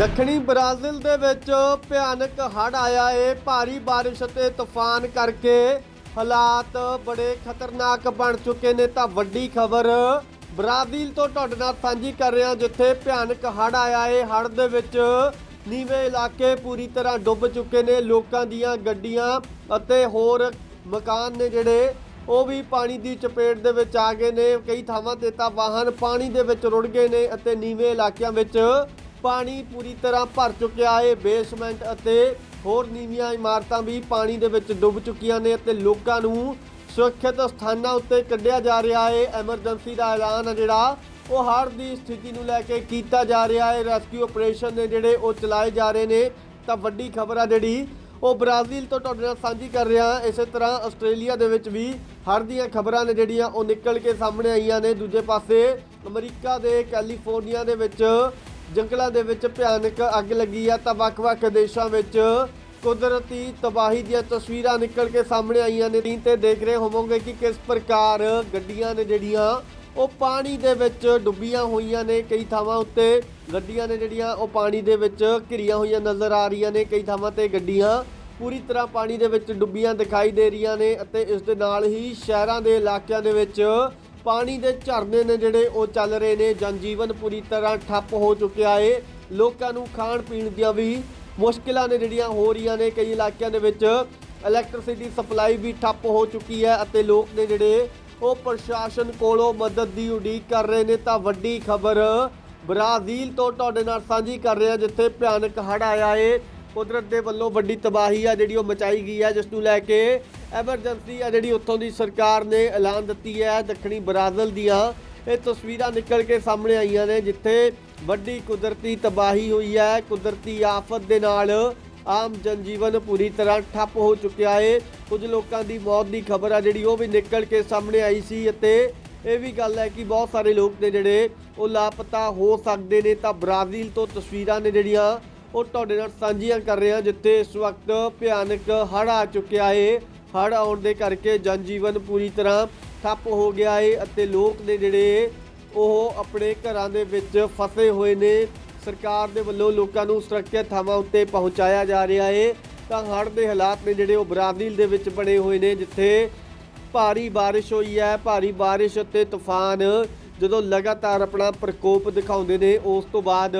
ਦੱਖਣੀ ਬ੍ਰਾਜ਼ੀਲ ਦੇ ਵਿੱਚ ਭਿਆਨਕ ਹੜ੍ਹ ਆਇਆ ਏ। ਭਾਰੀ ਬਾਰਿਸ਼ ਅਤੇ ਤੂਫਾਨ ਕਰਕੇ ਹਾਲਾਤ ਬੜੇ ਖਤਰਨਾਕ ਬਣ ਚੁੱਕੇ ਨੇ। ਤਾਂ ਵੱਡੀ ਖਬਰ, ਬ੍ਰਾਜ਼ੀਲ ਤੋਂ ਤੁਹਾਡੇ ਨਾਲ ਸਾਂਝੀ ਕਰ ਰਿਹਾ, ਜਿੱਥੇ ਭਿਆਨਕ ਹੜ੍ਹ ਆਇਆ ਏ। ਹੜ੍ਹ ਦੇ ਵਿੱਚ ਨੀਵੇਂ ਇਲਾਕੇ ਪੂਰੀ ਤਰ੍ਹਾਂ ਡੁੱਬ ਚੁੱਕੇ ਨੇ। ਲੋਕਾਂ ਦੀਆਂ ਗੱਡੀਆਂ ਅਤੇ ਹੋਰ ਮਕਾਨ ਨੇ ਜਿਹੜੇ, ਉਹ ਵੀ ਪਾਣੀ ਦੀ ਚਪੇਟ ਦੇ ਵਿੱਚ ਆ ਗਏ ਨੇ। ਕਈ ਥਾਵਾਂ ਤੇ ਤਾਂ ਵਾਹਨ ਪਾਣੀ ਦੇ ਵਿੱਚ ਰੁੜ ਗਏ ਨੇ ਅਤੇ ਨੀਵੇਂ ਇਲਾਕਿਆਂ ਵਿੱਚ ਪਾਣੀ ਪੂਰੀ ਤਰ੍ਹਾਂ ਭਰ ਚੁੱਕਿਆ ਹੈ ਬੇਸਮੈਂਟ ਅਤੇ ਹੋਰ ਨੀਵੀਆਂ ਇਮਾਰਤਾਂ ਵੀ ਪਾਣੀ ਦੇ ਵਿੱਚ ਡੁੱਬ ਚੁੱਕੀਆਂ ਨੇ ਅਤੇ ਲੋਕਾਂ ਨੂੰ ਸੁਰੱਖਿਅਤ ਸਥਾਨਾਂ ਉੱਤੇ ਕੱਢਿਆ ਜਾ ਰਿਹਾ ਹੈ। ਐਮਰਜੈਂਸੀ ਦਾ ਐਲਾਨ ਹੈ ਜਿਹੜਾ, ਉਹ ਹੜ੍ਹ ਦੀ ਸਥਿਤੀ ਨੂੰ ਲੈ ਕੇ ਕੀਤਾ ਜਾ ਰਿਹਾ ਹੈ। ਰੈਸਕਿਊ ਆਪਰੇਸ਼ਨ ਨੇ ਜਿਹੜੇ ਉਹ ਚਲਾਏ ਜਾ ਰਹੇ ਨੇ, ਤਾਂ ਵੱਡੀ ਖਬਰ ਆ ਜਿਹੜੀ, ਉਹ ਬ੍ਰਾਜ਼ੀਲ ਤੋਂ ਤੁਹਾਡੇ ਨਾਲ ਸਾਂਝੀ ਕਰ ਰਿਹਾ ਇਸੇ ਤਰ੍ਹਾਂ ਆਸਟ੍ਰੇਲੀਆ ਦੇ ਵਿੱਚ ਵੀ ਹੜ੍ਹ ਦੀਆਂ ਖਬਰਾਂ ਨੇ ਜਿਹੜੀਆਂ, ਉਹ ਨਿਕਲ ਕੇ ਸਾਹਮਣੇ ਆਈਆਂ ਨੇ। ਦੂਜੇ ਪਾਸੇ ਅਮਰੀਕਾ ਦੇ ਕੈਲੀਫੋਰਨੀਆ ਦੇ ਵਿੱਚ ਜੰਗਲਾਂ ਦੇ ਵਿੱਚ ਭਿਆਨਕ ਅੱਗ ਲੱਗੀ ਆ ਤਾਂ ਵੱਖ-ਵੱਖ ਦੇਸ਼ਾਂ ਵਿੱਚ ਕੁਦਰਤੀ ਤਬਾਹੀ ਦੀਆਂ ਤਸਵੀਰਾਂ ਨਿਕਲ ਕੇ ਸਾਹਮਣੇ ਆਈਆਂ ਨੇ। ਸਕਰੀਨ ਤੇ ਦੇਖ ਰਹੇ ਹੋਵੋਗੇ ਕਿ ਕਿਸ ਪ੍ਰਕਾਰ ਗੱਡੀਆਂ ਨੇ ਜਿਹੜੀਆਂ, ਉਹ ਪਾਣੀ ਦੇ ਵਿੱਚ ਡੁੱਬੀਆਂ ਹੋਈਆਂ ਨੇ। ਕਈ ਥਾਵਾਂ ਉੱਤੇ ਗੱਡੀਆਂ ਨੇ ਜਿਹੜੀਆਂ, ਉਹ ਪਾਣੀ ਦੇ ਵਿੱਚ ਘਿਰੀਆਂ ਹੋਈਆਂ ਨਜ਼ਰ ਆ ਰਹੀਆਂ ਨੇ। ਕਈ ਥਾਵਾਂ ਤੇ ਗੱਡੀਆਂ ਪੂਰੀ ਤਰ੍ਹਾਂ ਪਾਣੀ ਦੇ ਵਿੱਚ ਡੁੱਬੀਆਂ ਦਿਖਾਈ ਦੇ ਰਹੀਆਂ ਨੇ ਅਤੇ ਇਸ ਦੇ ਨਾਲ ਹੀ ਸ਼ਹਿਰਾਂ ਦੇ ਇਲਾਕਿਆਂ ਦੇ ਵਿੱਚ ਪਾਣੀ ਦੇ ਝਰਨੇ ਨੇ ਜਿਹੜੇ ਉਹ ਚੱਲ ਰਹੇ ਨੇ। ਜਨਜੀਵਨ ਪੂਰੀ ਤਰ੍ਹਾਂ ਠੱਪ ਹੋ ਚੁੱਕਿਆ ਏ। ਲੋਕਾਂ ਨੂੰ ਖਾਣ ਪੀਣ ਦੀਆਂ ਵੀ ਮੁਸ਼ਕਿਲਾਂ ਨੇ ਜਿਹੜੀਆਂ ਹੋ ਰਹੀਆਂ ਨੇ। ਕਈ ਇਲਾਕਿਆਂ ਦੇ ਵਿੱਚ ਇਲੈਕਟ੍ਰਿਸਿਟੀ ਸਪਲਾਈ ਵੀ ਠੱਪ ਹੋ ਚੁੱਕੀ ਹੈ ਅਤੇ ਲੋਕ ਨੇ ਜਿਹੜੇ ਉਹ ਪ੍ਰਸ਼ਾਸਨ ਕੋਲੋਂ ਮਦਦ ਦੀ ਉਡੀਕ ਕਰ ਰਹੇ ਨੇ। ਤਾਂ ਵੱਡੀ ਖਬਰ ਬ੍ਰਾਜ਼ੀਲ ਤੋਂ ਤੁਹਾਡੇ ਨਾਲ ਸਾਂਝੀ ਕਰ ਰਿਹਾ, ਜਿੱਥੇ ਭਿਆਨਕ ਹੜ੍ਹ ਆਇਆ ਏ। ਕੁਦਰਤ ਦੇ ਵੱਲੋਂ ਵੱਡੀ ਤਬਾਹੀ ਆ ਜਿਹੜੀ ਉਹ ਮਚਾਈ ਗਈ ਹੈ, ਜਿਸ ਨੂੰ ਲੈ ਕੇ ਐਮਰਜੈਂਸੀ ਆ ਜਿਹੜੀ ਉੱਥੋਂ ਦੀ ਸਰਕਾਰ ਨੇ ਐਲਾਨ ਦਿੱਤੀ ਹੈ, ਦੱਖਣੀ ਬ੍ਰਾਜ਼ੀਲ ਦੀਆਂ। ਇਹ ਤਸਵੀਰਾਂ ਨਿਕਲ ਕੇ ਸਾਹਮਣੇ ਆਈਆਂ ਨੇ, ਜਿੱਥੇ ਵੱਡੀ ਕੁਦਰਤੀ ਤਬਾਹੀ ਹੋਈ ਹੈ। ਕੁਦਰਤੀ ਆਫਤ ਦੇ ਨਾਲ ਆਮ ਜਨਜੀਵਨ ਪੂਰੀ ਤਰ੍ਹਾਂ ਠੱਪ ਹੋ ਚੁੱਕਿਆ ਏ। ਕੁਝ ਲੋਕਾਂ ਦੀ ਮੌਤ ਦੀ ਖਬਰ ਆ ਜਿਹੜੀ ਉਹ ਵੀ ਨਿਕਲ ਕੇ ਸਾਹਮਣੇ ਆਈ ਸੀ ਅਤੇ ਇਹ ਵੀ ਗੱਲ ਹੈ ਕਿ ਬਹੁਤ ਸਾਰੇ ਲੋਕ ਨੇ ਜਿਹੜੇ ਉਹ ਲਾਪਤਾ ਹੋ ਸਕਦੇ ਨੇ। ਤਾਂ ਬ੍ਰਾਜ਼ੀਲ ਤੋਂ ਤਸਵੀਰਾਂ ਨੇ ਜਿਹੜੀਆਂ ਉਹ ਤੁਹਾਡੇ ਨਾਲ ਸਾਂਝੀਆਂ ਕਰ ਰਹੇ ਹਾਂ, ਜਿੱਥੇ ਇਸ ਵਕਤ ਭਿਆਨਕ ਹੜ੍ਹ ਆ ਚੁੱਕਿਆ ਏ। ਹੜ੍ਹ ਆਉਣ ਦੇ ਕਰਕੇ ਜਨਜੀਵਨ ਪੂਰੀ ਤਰ੍ਹਾਂ ਠੱਪ ਹੋ ਗਿਆ ਹੈ ਅਤੇ ਲੋਕ ਨੇ ਜਿਹੜੇ ਉਹ ਆਪਣੇ ਘਰਾਂ ਦੇ ਵਿੱਚ ਫਸੇ ਹੋਏ ਨੇ। ਸਰਕਾਰ ਦੇ ਵੱਲੋਂ ਲੋਕਾਂ ਨੂੰ ਸੁਰੱਖਿਅਤ ਥਾਵਾਂ ਉੱਤੇ ਪਹੁੰਚਾਇਆ ਜਾ ਰਿਹਾ ਹੈ ਤਾਂ ਹੜ੍ਹ ਦੇ ਹਾਲਾਤ ਨੇ ਜਿਹੜੇ ਉਹ ਬ੍ਰਾਜ਼ੀਲ ਦੇ ਵਿੱਚ ਬਣੇ ਹੋਏ ਨੇ, ਜਿੱਥੇ ਭਾਰੀ ਬਾਰਿਸ਼ ਹੋਈ ਹੈ। ਭਾਰੀ ਬਾਰਿਸ਼ ਅਤੇ ਤੂਫਾਨ ਜਦੋਂ ਲਗਾਤਾਰ ਆਪਣਾ ਪ੍ਰਕੋਪ ਦਿਖਾਉਂਦੇ ਨੇ, ਉਸ ਤੋਂ ਬਾਅਦ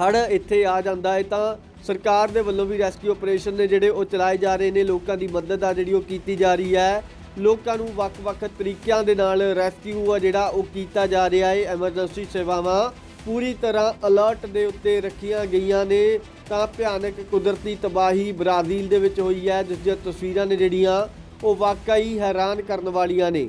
ਹੜ੍ਹ ਇੱਥੇ ਆ ਜਾਂਦਾ ਹੈ ਤਾਂ ਸਰਕਾਰ ਦੇ ਵੱਲੋਂ ਵੀ ਰੈਸਕਿਊ ਆਪਰੇਸ਼ਨ ਨੇ ਜਿਹੜੇ ਉਹ ਚਲਾਏ ਜਾ ਰਹੇ ਨੇ, ਲੋਕਾਂ ਦੀ ਮਦਦ ਆ ਜਿਹੜੀ ਉਹ ਕੀਤੀ ਜਾ ਰਹੀ ਹੈ। ਲੋਕਾਂ ਨੂੰ ਵੱਖ-ਵੱਖ ਤਰੀਕਿਆਂ ਦੇ ਨਾਲ ਰੈਸਕਿਊ ਆ ਜਿਹੜਾ ਉਹ ਕੀਤਾ ਜਾ ਰਿਹਾ ਹੈ। ਐਮਰਜੈਂਸੀ ਸੇਵਾਵਾਂ ਪੂਰੀ ਤਰ੍ਹਾਂ ਅਲਰਟ ਦੇ ਉੱਤੇ ਰੱਖੀਆਂ ਗਈਆਂ ਨੇ। ਤਾਂ ਭਿਆਨਕ ਕੁਦਰਤੀ ਤਬਾਹੀ ਬ੍ਰਾਜ਼ੀਲ ਦੇ ਵਿੱਚ ਹੋਈ ਹੈ, ਜਿਸ ਦੀਆਂ ਤਸਵੀਰਾਂ ਨੇ ਜਿਹੜੀਆਂ ਉਹ ਵਾਕਈ ਹੈਰਾਨ ਕਰਨ ਵਾਲੀਆਂ ਨੇ।